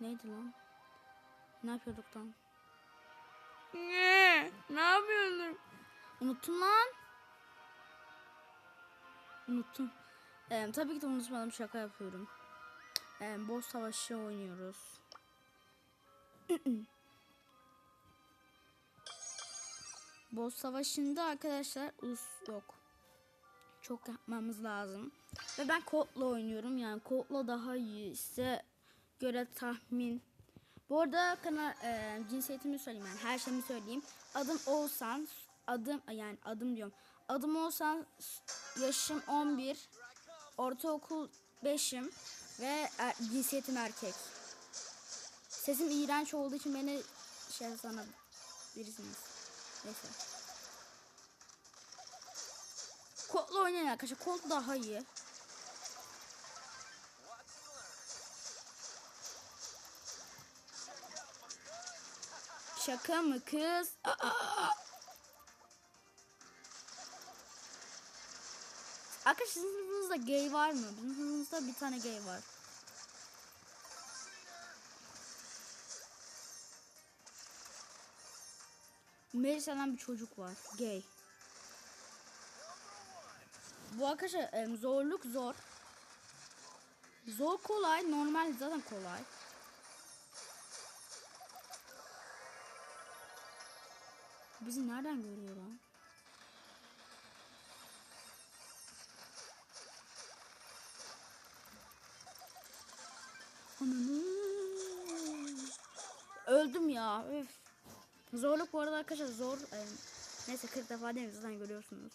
Neydi lan? Ne yapıyorduk lan? Ne? Ne yapıyorduk? Unuttum lan. Unuttum. Ee, tabii ki de unutmadım şaka yapıyorum. Ee, boss savaşı oynuyoruz. boss savaşında arkadaşlar us yok. Çok yapmamız lazım. Ve ben kodla oynuyorum. Yani kodla daha iyi. Size göre tahmin. Bu arada kana, e, cinsiyetimi söyleyeyim yani her şeyimi söyleyeyim. Adım Oğuzhan. Adım yani adım diyorum. Adım Oğuzhan. Yaşım 11. Ortaokul 5'im. Ve er, cinsiyetim erkek. Sesim iğrenç olduğu için beni şey sana birisiniz. Neyse. Kodla oynayın arkadaşlar. Kod daha iyi. Şaka mı kız? Arkadaşlar sizin sınıfınızda gay var mı? Bizim sınıfımızda bir tane gay var. Melisa'dan bir çocuk var. Gay. Bu arkadaşlar zorluk zor. Zor kolay. Normal zaten kolay. Bizi nereden görüyor lan? Öldüm ya. Üf. Zorluk bu arada arkadaşlar zor. Ee, neyse 40 defa değil zaten görüyorsunuz.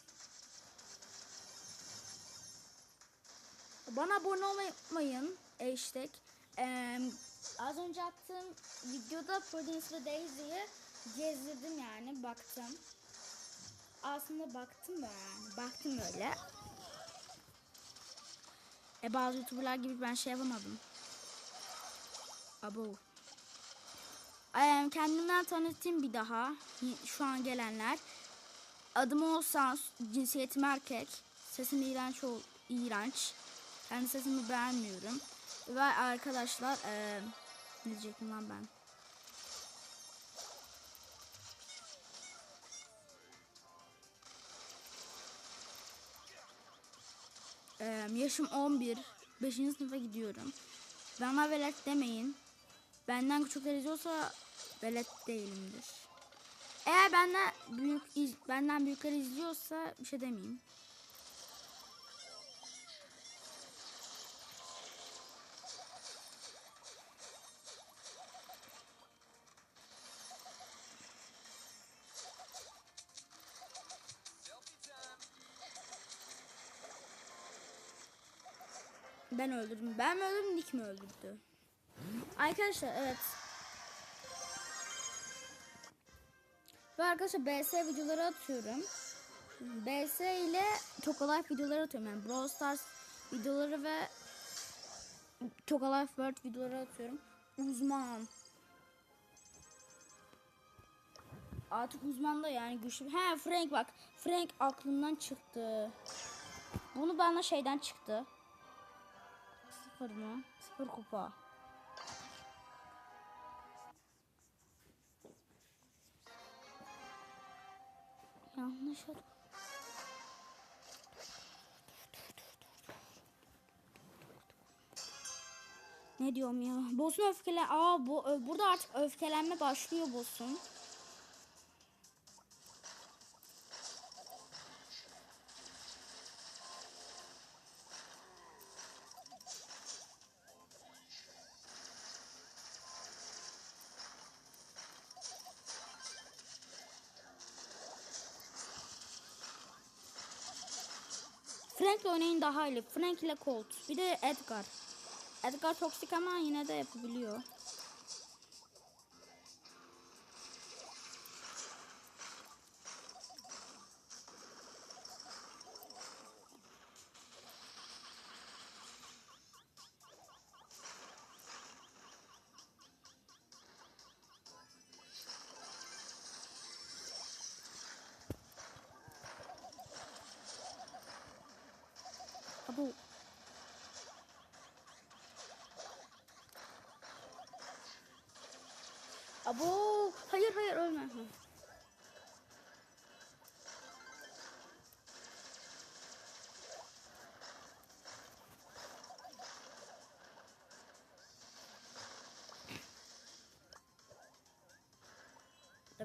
Bana abone olmayı unutmayın. Hashtag. Ee, az önce attığım videoda Prudence ve Daisy'yi gezdirdim yani baktım. Aslında baktım da yani. Baktım öyle. E bazı youtuberlar gibi ben şey yapamadım. Abo. Kendimden tanıtayım bir daha. Şu an gelenler. Adım olsan cinsiyetim erkek. Sesim iğrenç ol iğrenç. Kendi sesimi beğenmiyorum. Ve arkadaşlar ee, ne diyecektim lan ben? Ee, yaşım 11. 5. sınıfa gidiyorum. Bana velet demeyin. Benden küçükler izliyorsa velet değilimdir. Eğer benden büyük iz, benden büyükler izliyorsa bir şey demeyeyim. Ben öldürdüm. Ben mi öldürdüm, Nick mi öldürdü? Arkadaşlar evet. Ve arkadaşlar BS videoları atıyorum. BS ile Tokalife videoları atıyorum. Yani Brawl Stars videoları ve Tokalife World videoları atıyorum. Uzman. Artık uzman da yani güçlü. He Frank bak. Frank aklımdan çıktı. Bunu bana şeyden çıktı. Sıfır mı? Sıfır kupa. Yanlış oldu. Ne diyorum ya? Boss'un öfkele... Aa bu, burada artık öfkelenme başlıyor boss'un. Frank oynayın daha iyi. Frank ile Colt. Bir de Edgar. Edgar toksik ama yine de yapabiliyor.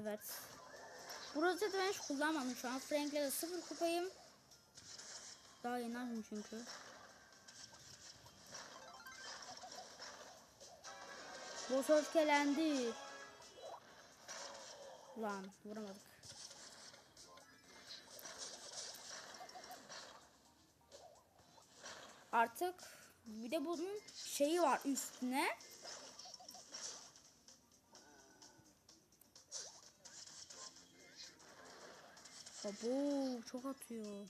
Evet. Bu rozeti ben hiç kullanmadım şu an. Frank'le de sıfır kupayım. Daha yeni açtım çünkü. Boss öfkelendi. Lan vuramadık. Artık bir de bunun şeyi var üstüne. Abo çok atıyor.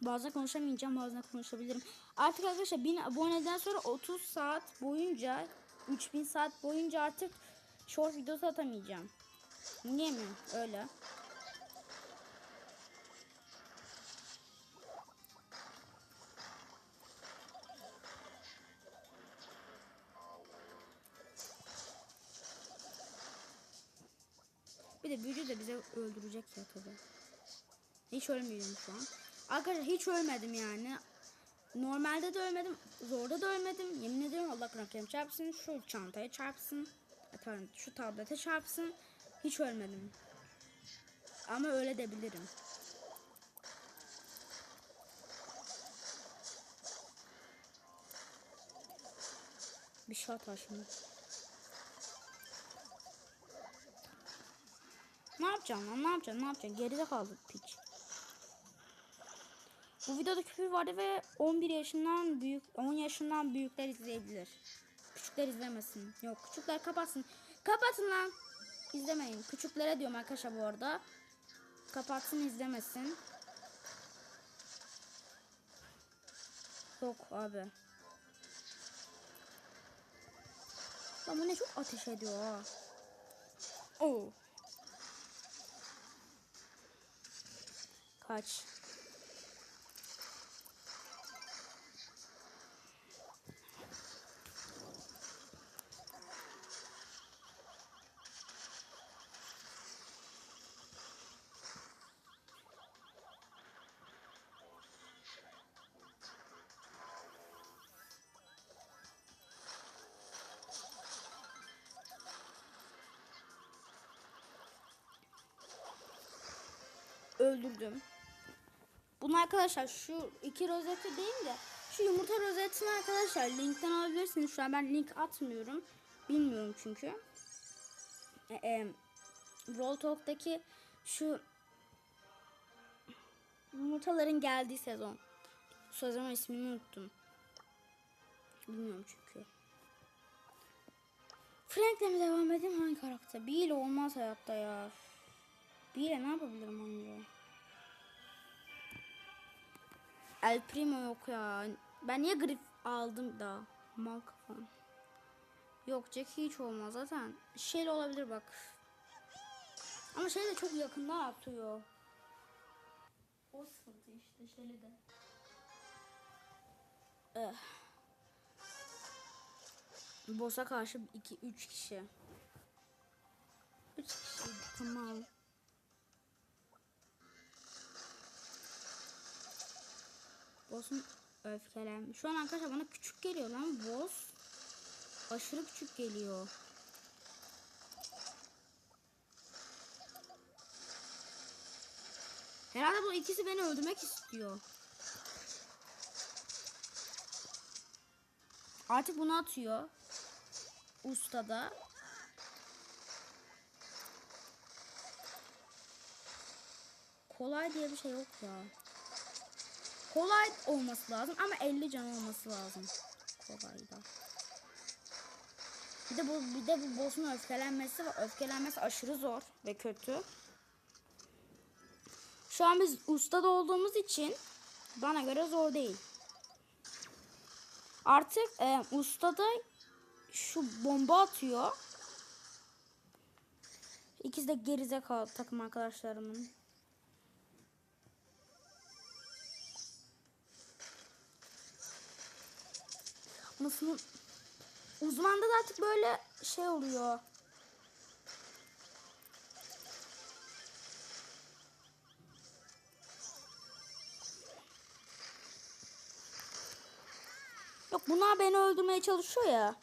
Bazen konuşamayacağım, bazen konuşabilirim. Artık arkadaşlar 1000 aboneden sonra 30 saat boyunca 3000 saat boyunca artık short videosu atamayacağım. Niye mi? Öyle. Öldürecek ya tabii. Hiç ölmüyorum şu an. Arkadaşlar hiç ölmedim yani. Normalde de ölmedim. Zorda da ölmedim. Yemin ediyorum Allah Kur'an çarpsın. Şu çantaya çarpsın. Pardon şu tablete çarpsın. Hiç ölmedim. Ama öyle de bilirim. Bir shot var şimdi. Ne yapacaksın lan ne yapacaksın ne yapacaksın geride kaldı piç. Bu videoda küfür vardı ve 11 yaşından büyük 10 yaşından büyükler izleyebilir. Küçükler izlemesin. Yok küçükler kapatsın. Kapatın lan. İzlemeyin. Küçüklere diyorum arkadaşlar bu arada. Kapatsın izlemesin. Yok abi. Lan bu ne çok ateş ediyor ha. Oo. Kaç. Öldürdüm. Bunu arkadaşlar şu iki rozeti değil de şu yumurta rozetini arkadaşlar linkten alabilirsiniz. Şu an ben link atmıyorum. Bilmiyorum çünkü. E, e, Roll Talk'taki şu yumurtaların geldiği sezon. Sezon ismini unuttum. Bilmiyorum çünkü. Frank'le mi devam edeyim hangi karakter? Bir olmaz hayatta ya. Bir ne yapabilirim anca? El Primo yok ya. Ben niye grif aldım da? Mal kafam. Yok Jack hiç olmaz zaten. Şeyle olabilir bak. Ama şey de çok yakından atıyor. O sıkıntı işte şeyle de. Eh. Boss'a karşı 2 3 kişi. 3 kişi tamam. Boss'un öfkelen. Şu an arkadaşlar bana küçük geliyor lan boss. Aşırı küçük geliyor. Herhalde bu ikisi beni öldürmek istiyor. Artık bunu atıyor. Ustada. Kolay diye bir şey yok ya. Kolay olması lazım ama 50 can olması lazım. Kolay da. Bir de bu bir de bu boss'un öfkelenmesi var. Öfkelenmesi aşırı zor ve kötü. Şu an biz ustada olduğumuz için bana göre zor değil. Artık e, ustada şu bomba atıyor. İkisi de gerizekalı takım arkadaşlarımın. Nasıl? Uzmanda da artık böyle şey oluyor. Yok bunlar beni öldürmeye çalışıyor ya.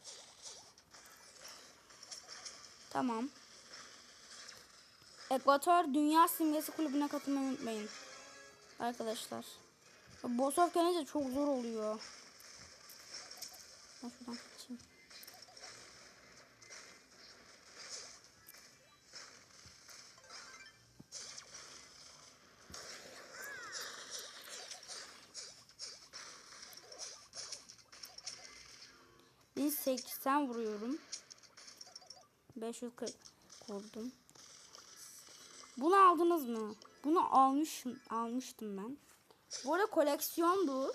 Tamam. Ekvator Dünya Simgesi Kulübü'ne katılmayı unutmayın. Arkadaşlar. Boss of çok zor oluyor. Ben şuradan kaçayım. Bin seksen vuruyorum. 540 vurdum. Bunu aldınız mı? Bunu almışım, almıştım ben. Bu arada koleksiyon bu.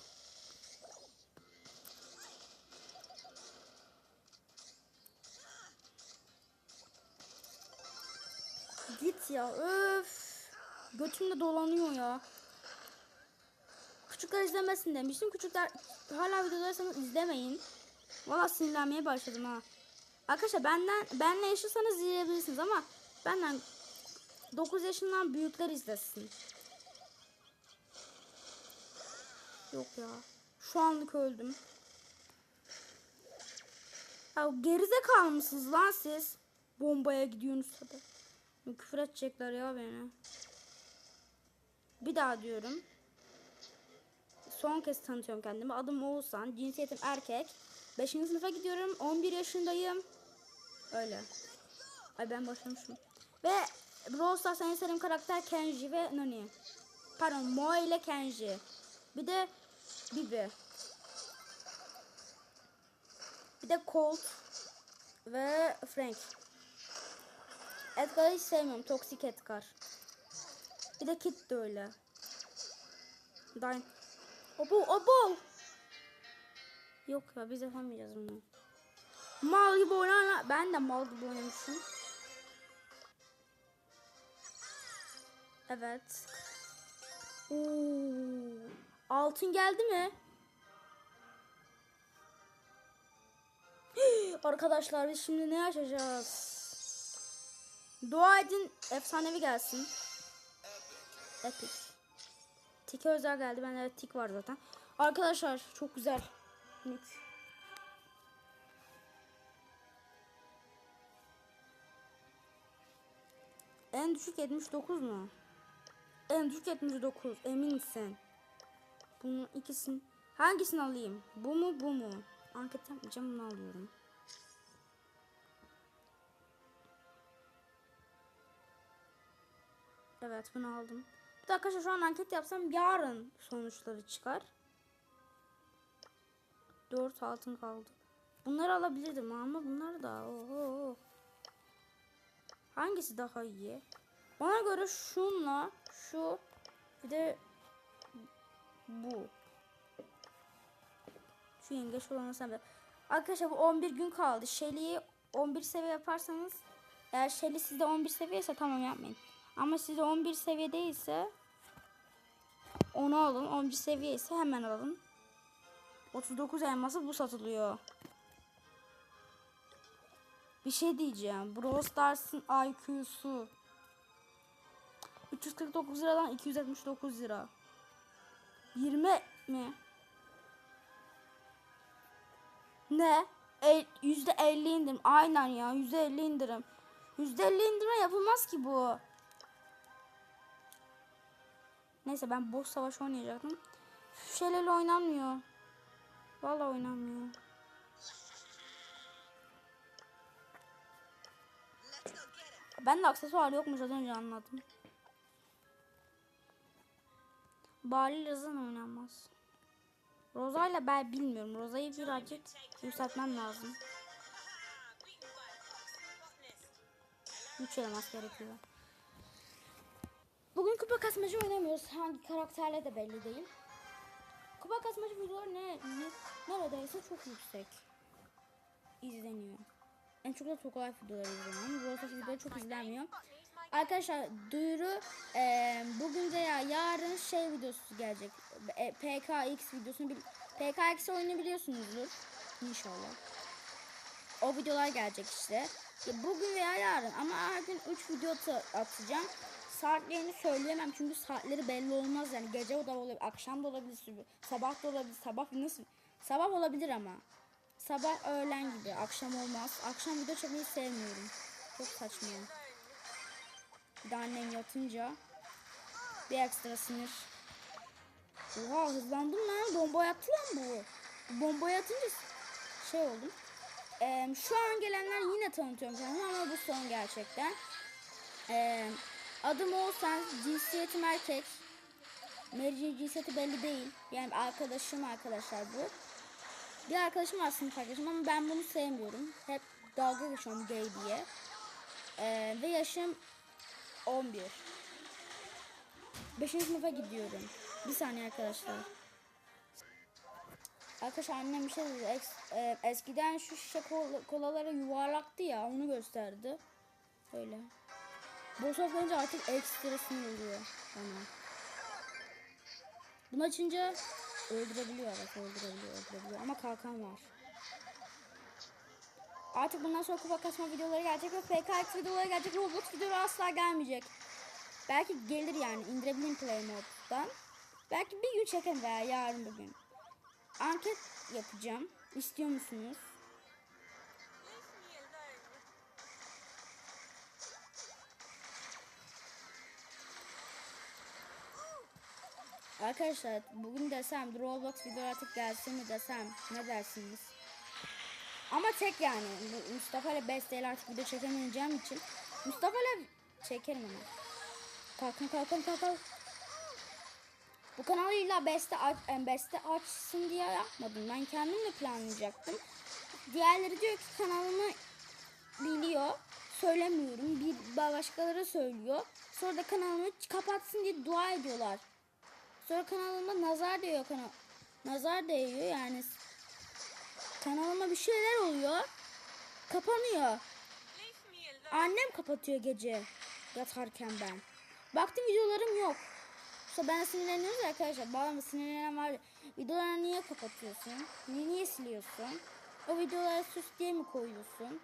Ya öf. Götümde dolanıyor ya. Küçükler izlemesin demiştim. Küçükler hala videolarsanız izlemeyin. Valla sinirlenmeye başladım ha. Arkadaşlar benden benle yaşıyorsanız izleyebilirsiniz ama benden 9 yaşından büyükler izlesin. Yok ya. Şu anlık öldüm. Ya gerizekalı mısınız lan siz? Bombaya gidiyorsunuz Küfür edecekler ya beni. Bir daha diyorum. Son kez tanıtıyorum kendimi. Adım Oğuzhan. Cinsiyetim erkek. 5. sınıfa gidiyorum. 11 yaşındayım. Öyle. Ay ben başlamışım. Ve Brawl Stars'ta en karakter Kenji ve Nani. Pardon Moe ile Kenji. Bir de Bibi. Bir de Colt ve Frank. Edgar'ı hiç sevmiyorum. Toksik Edgar. Bir de Kit de öyle. Dine. Obo obo. Yok ya biz yapamayacağız bunu. Mal gibi oynar. Ben de mal gibi oynamışım. Evet. Oo. Altın geldi mi? Arkadaşlar biz şimdi ne açacağız? Dua edin efsanevi gelsin. Epic. Tike özel geldi. Bende evet tik var zaten. Arkadaşlar çok güzel. Nick. En düşük 79 mu? En düşük 79 eminsin. Bunun ikisini hangisini alayım? Bu mu bu mu? Anket yapmayacağım bunu alıyorum. Evet bunu aldım. Bir de arkadaşlar şu an anket yapsam yarın sonuçları çıkar. 4 altın kaldı. Bunları alabilirdim ama bunlar da oho. Hangisi daha iyi? Bana göre şunla şu bir de bu. Şu yengeç olanı sen Arkadaşlar bu 11 gün kaldı. Shelly'yi 11 seviye yaparsanız eğer Shelly sizde 11 seviye ise tamam yapmayın. Ama sizde 11 seviye değilse onu alın. 11 seviye ise hemen alın. 39 elması bu satılıyor. Bir şey diyeceğim. Brawl Stars'ın IQ'su 349 liradan 279 lira. 20 mi? Ne? El, %50 indirim. Aynen ya %50 indirim. %50 indirime yapılmaz ki bu. Neyse ben boş savaş oynayacaktım. Şeylerle oynanmıyor. Vallahi oynanmıyor. Ben de aksesuar yokmuş az önce anladım. Bali Razan oynanmaz. Roza ile ben bilmiyorum. Roza'yı birazcık yükseltmem lazım. 3 elmas gerekiyor. Bugün kupa kasmacı oynamıyoruz. Hangi karakterle de belli değil. Kupa kasmacı videoları ne, ne neredeyse çok yüksek izleniyor. En çok da Tokay videoları izleniyor. Brawl videoları çok izlenmiyor. Arkadaşlar duyuru e, bugün veya yarın şey videosu gelecek. E, PKX videosunu PKX oyunu biliyorsunuzdur. İnşallah. O videolar gelecek işte. Bugün veya yarın ama her gün 3 video atacağım. Saatlerini söyleyemem çünkü saatleri belli olmaz yani gece da olabilir, akşam da olabilir, sabah da olabilir, sabah nasıl Sabah olabilir ama. Sabah öğlen gibi. Akşam olmaz. Akşam video çekmeyi sevmiyorum. Çok saçma. Bir de annem yatınca bir ekstra sinir. Oha hızlandım lan. Bomba yattı lan bu. Bomba yatınca şey oldum. Ee, şu an gelenler yine tanıtıyorum kendimi ama bu son gerçekten. Ee, adım Oğuzhan, cinsiyetim erkek. Meriç'in cinsiyeti belli değil. Yani arkadaşım arkadaşlar bu. Bir arkadaşım var sınıf arkadaşım ama ben bunu sevmiyorum. Hep dalga geçiyorum gay diye. Ee, ve yaşım 11. 5. sınıfa gidiyorum. Bir saniye arkadaşlar. Arkadaşlar annem bir şey dedi. Eks- e, eskiden şu şişe kol- kolalara yuvarlaktı ya onu gösterdi. Öyle. Boss önce artık ekstra sinir oluyor bana. Bunu açınca öldürebiliyor evet öldürebiliyor öldürebiliyor ama kalkan var. Artık bundan sonra kupa kasma videoları gelecek ve PKX videoları gelecek. Roblox videoları asla gelmeyecek. Belki gelir yani indirebilirim Play Mode'dan. Belki bir gün çekerim veya yarın bugün. Anket yapacağım. İstiyor musunuz? Arkadaşlar bugün desem Roblox video artık gelsin mi desem ne dersiniz? Ama tek yani Mustafa ile Beste ile artık video çekemeyeceğim için Mustafa ile çekerim ama. Kalkın kalkın kalkın. Bu kanalı illa Beste, aç, Beste açsın diye yapmadım. Ben kendim de planlayacaktım. Diğerleri diyor ki kanalımı biliyor. Söylemiyorum. Bir başkaları söylüyor. Sonra da kanalımı kapatsın diye dua ediyorlar. Sonra kanalıma nazar değiyor kanal. Nazar değiyor yani. Kanalıma bir şeyler oluyor. Kapanıyor. Annem kapatıyor gece yatarken ben. Baktım videolarım yok. İşte ben sinirleniyoruz arkadaşlar. Bazı sinirlenen var. Videoları niye kapatıyorsun? Niye, niye siliyorsun? O videolara süs diye mi koyuyorsun?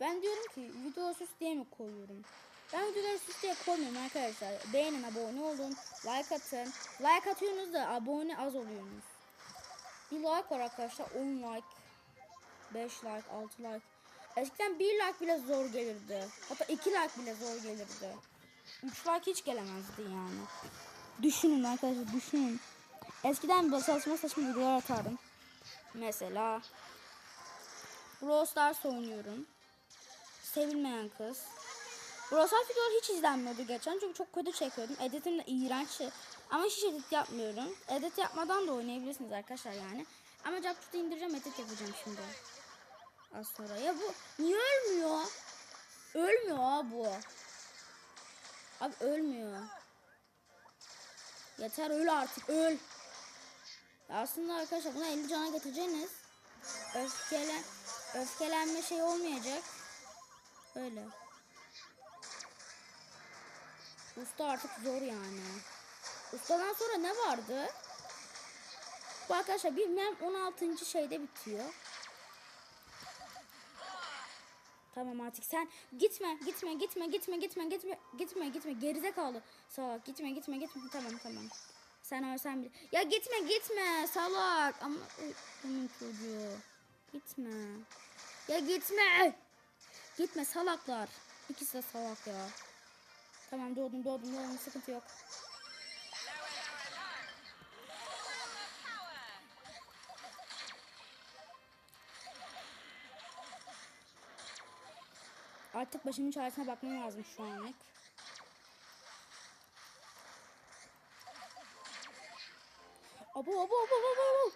Ben diyorum ki videoları süs diye mi koyuyorum? Ben videoları süs diye koymuyorum arkadaşlar. Beğenin, abone olun, like atın. Like atıyorsunuz da abone az oluyorsunuz. Bir like var arkadaşlar 10 like. 5 like, 6 like. Eskiden 1 like bile zor gelirdi. Hatta 2 like bile zor gelirdi. 3 like hiç gelemezdi yani. Düşünün arkadaşlar düşünün. Eskiden böyle saçma saçma videolar atardım. Mesela Brawl Stars oynuyorum. Sevilmeyen kız. Brawl Stars videoları hiç izlenmiyordu geçen çünkü çok kötü çekiyordum. Editim de iğrençti. Ama hiç edit yapmıyorum. Edit yapmadan da oynayabilirsiniz arkadaşlar yani. Ama Capcut'u indireceğim edit yapacağım şimdi. Az sonra. Ya bu niye ölmüyor? Ölmüyor bu. Abi ölmüyor. Yeter öl artık öl. Ya aslında arkadaşlar buna 50 cana getireceğiniz. Öfkelen, öfkelenme şey olmayacak. Öyle. Usta artık zor yani. Ustadan sonra ne vardı? Bu arkadaşlar bilmem 16. şeyde bitiyor. Tamam artık sen gitme gitme gitme gitme gitme gitme gitme gitme gerize kaldı. Salak gitme gitme gitme tamam tamam. Sen ölsen bile. Ya gitme gitme salak. Ama bunun çocuğu. Gitme. Ya gitme. Gitme salaklar. İkisi de salak ya. Tamam doğdum doğdum doğdum sıkıntı yok. Artık başımın çaresine bakmam lazım şu anlık. Abo abo abo abo abo.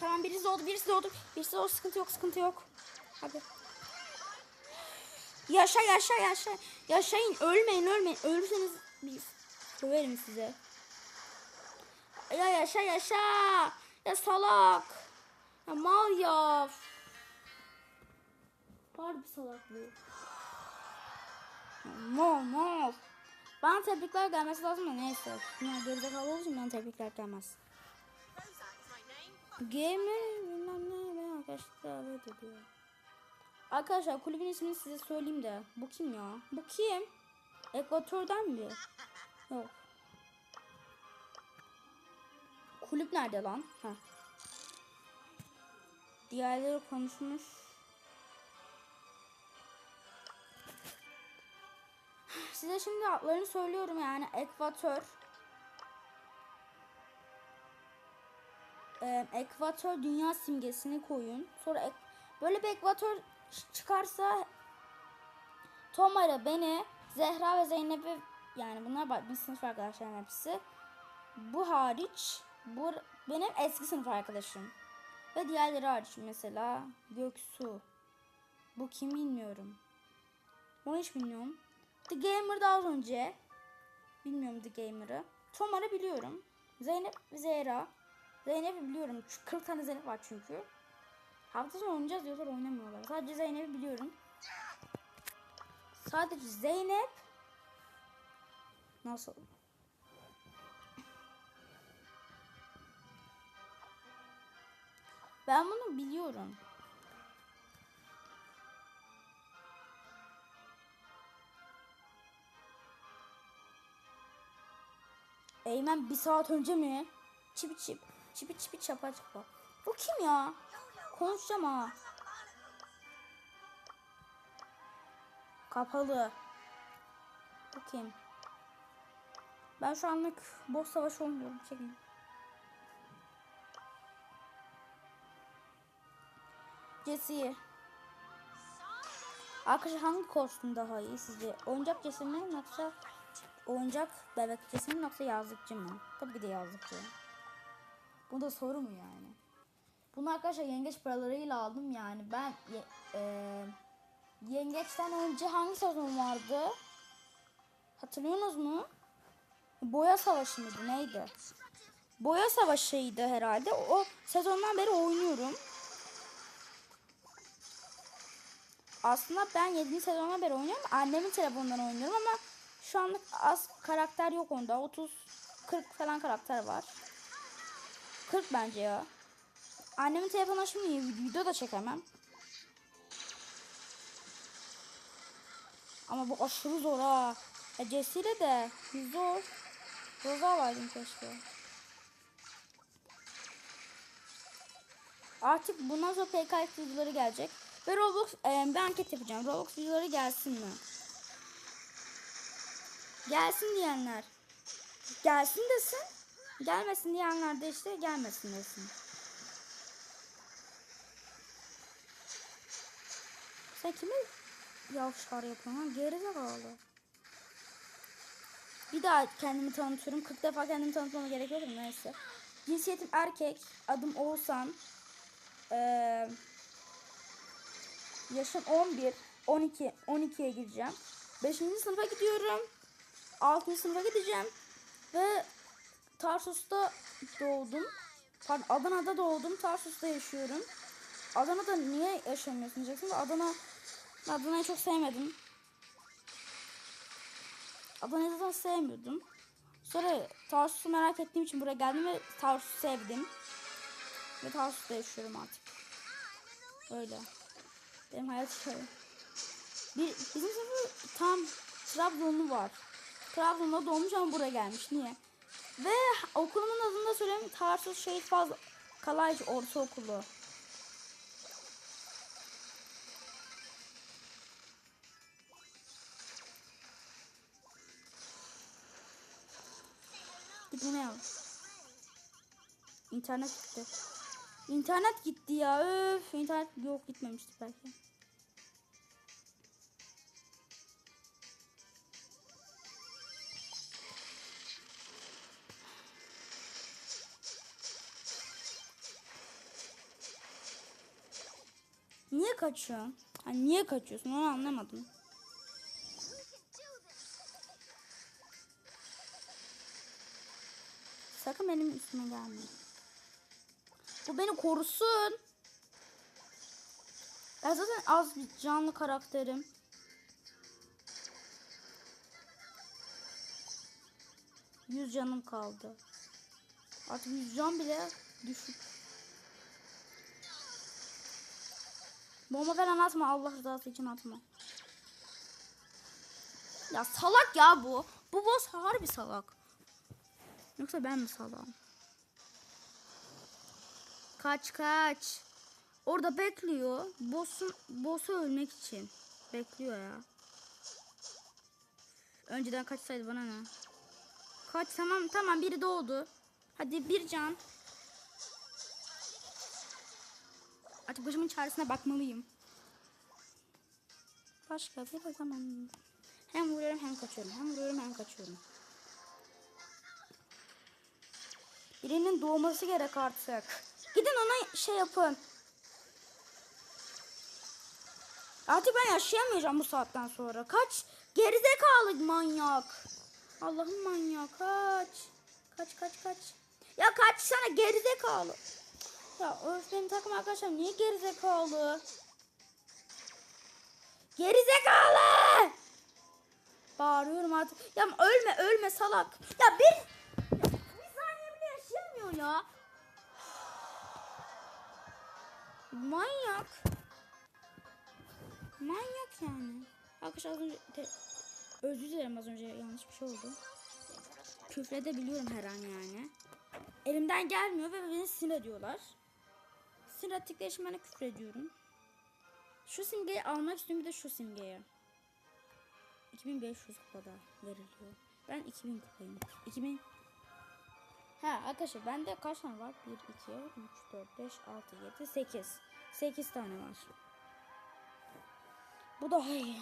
Tamam birisi doğdu birisi doğdu. Birisi doğdu sıkıntı yok sıkıntı yok. Hadi. Yaşa yaşa yaşa. Yaşayın ölmeyin ölmeyin. Ölürseniz biz söverim size. Ya yaşa yaşa. Ya salak. Ya mal ya. Harbi salak bu. Mal mal. Bana tebrikler gelmesi lazım da neyse. Bunlar gerizekalı olduğu için bana tebrikler gelmez. Gamer bilmem ne ben arkadaşlar davet ediyor. Arkadaşlar kulübün ismini size söyleyeyim de. Bu kim ya? Bu kim? Ekvatörden mi? Yok. kulüp nerede lan? Ha. Diğerleri konuşmuş. Size şimdi adlarını söylüyorum yani. Ekvatör. Ee, ekvatör dünya simgesini koyun. Sonra ek- böyle bir ekvatör çıkarsa Tomara, beni, Zehra ve Zeynep'i yani bunlar bak bir sınıf arkadaşlarım hepsi. Bu hariç bu benim eski sınıf arkadaşım. Ve diğerleri hariç mesela Göksu. Bu kim bilmiyorum. Onu hiç bilmiyorum. The Gamer daha önce. Bilmiyorum The Gamer'ı. Tomar'ı biliyorum. Zeynep ve Zehra. Zeynep'i biliyorum. Şu 40 tane Zeynep var çünkü. Hafta sonu oynayacağız diyorlar oynamıyorlar. Sadece Zeynep'i biliyorum. Sadece Zeynep nasıl? Ben bunu biliyorum. Eymen bir saat önce mi? Çipi çip. Çipi çipi çapa çapa. Bu kim ya? Konuşacağım ha. Kapalı. Kim? Ben şu anlık boss savaşı olmuyorum. Çekin. Jesse'yi. Arkadaşlar hangi kostüm daha iyi sizce? Oyuncak Jesse mi yoksa oyuncak bebek Jesse mi yoksa yazlıkçı mı? Tabii ki de yazlıkçı. Bu da soru mu yani? Bunu arkadaşlar yengeç paralarıyla aldım yani. Ben ye, eee, yengeçten önce hangi sezon vardı? Hatırlıyorsunuz mu? Boya Savaşı mıydı neydi? Boya Savaşı'ydı herhalde. O sezondan beri oynuyorum. Aslında ben 7. sezondan beri oynuyorum. Annemin telefonundan oynuyorum ama şu anlık az karakter yok onda. 30 40 falan karakter var. 40 bence ya. Annemin telefonu şimdi video da çekemem. Ama bu aşırı zor ha. Ya Jesse'yle de zor. Roza vardım keşke. Artık bundan sonra PKX videoları gelecek. Ve Roblox e, ben anket yapacağım. Roblox videoları gelsin mi? Gelsin diyenler. Gelsin desin. Gelmesin diyenler de işte gelmesin desin. Sen kimi yavşar yapıyorsun lan? Gerizekalı. Bir daha kendimi tanıtıyorum. 40 defa kendimi tanıtmama gerek yok mu? Neyse. Cinsiyetim erkek. Adım Oğuzhan. Ee, yaşım 11. 12. 12'ye gireceğim. 5. sınıfa gidiyorum. 6. sınıfa gideceğim. Ve Tarsus'ta doğdum. Pardon Adana'da doğdum. Tarsus'ta yaşıyorum. Adana'da niye yaşamıyorsun diyeceksin. Adana Adana'yı çok sevmedim. Adana'yı zaten sevmiyordum. Sonra Tarsus'u merak ettiğim için buraya geldim ve Tarsus'u sevdim. Ve Tarsus'ta yaşıyorum artık. Öyle. Benim hayat hikayem. Bir, bizim sınıfı tam Trabzonlu var. Trabzon'da doğmuş ama buraya gelmiş. Niye? Ve okulumun adını da söyleyeyim. Tarsus Şehit Fazıl Kalaycı Ortaokulu. Bunu al. İnternet gitti. İnternet gitti ya. Öf. İnternet yok gitmemişti belki. Niye kaçıyorsun? Hani niye kaçıyorsun onu anlamadım. Benim üstüme gelme. Bu beni korusun. Ben zaten az bir canlı karakterim. Yüz canım kaldı. Artık yüz can bile düşük. Bomba falan atma Allah rızası için atma. Ya salak ya bu. Bu boss harbi salak. Yoksa ben mi salağım? Kaç kaç. Orada bekliyor. Boss'un boss'u ölmek için. Bekliyor ya. Önceden kaçsaydı bana ne? Kaç tamam tamam biri doğdu. Hadi bir can. Artık başımın çaresine bakmalıyım. Başka bir zaman. Hem vuruyorum hem kaçıyorum. Hem vuruyorum hem kaçıyorum. Birinin doğması gerek artık. Gidin ona şey yapın. Artık ben yaşayamayacağım bu saatten sonra. Kaç. Gerizekalı manyak. Allah'ım manyak kaç. Kaç kaç kaç. Ya kaç sana gerizekalı. Ya öf benim takım arkadaşlar niye gerizekalı? Gerizekalı! Bağırıyorum artık. Ya ölme ölme salak. Ya bir, yaşayamıyor ya. Manyak. Manyak yani. Arkadaşlar az önce özür dilerim az önce yanlış bir şey oldu. Küfredebiliyorum her an yani. Elimden gelmiyor ve beni sinir ediyorlar. Sinir ettikleri için ben de küfür. Şu simgeyi almak istiyorum bir de şu simgeyi. 2500 kupada veriliyor. Ben 2000 kupayım. 2000 Ha arkadaşlar bende kaç tane var? 1, 2, 3, 4, 5, 6, 7, 8. 8 tane var. Bu daha iyi.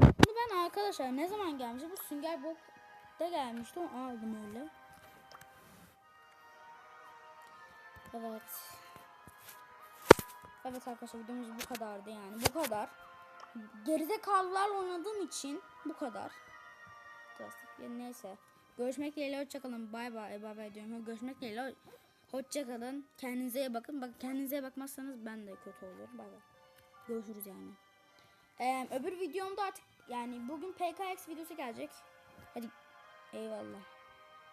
Bunu ben arkadaşlar ne zaman gelmişti? Bu Sünger Bob da gelmişti. Onu aldım öyle. Evet. Evet arkadaşlar videomuz bu kadardı yani. Bu kadar. Gerizekalılarla oynadığım için bu kadar. Klasik. Yani neyse. Görüşmek dileğiyle hoşçakalın. Bay bay. Bay bay diyorum. Görüşmek dileğiyle hoşçakalın. Kendinize iyi bakın. Bak kendinize iyi bakmazsanız ben de kötü oluyorum. Bay bay. Görüşürüz yani. Ee, öbür videomda artık yani bugün PKX videosu gelecek. Hadi eyvallah.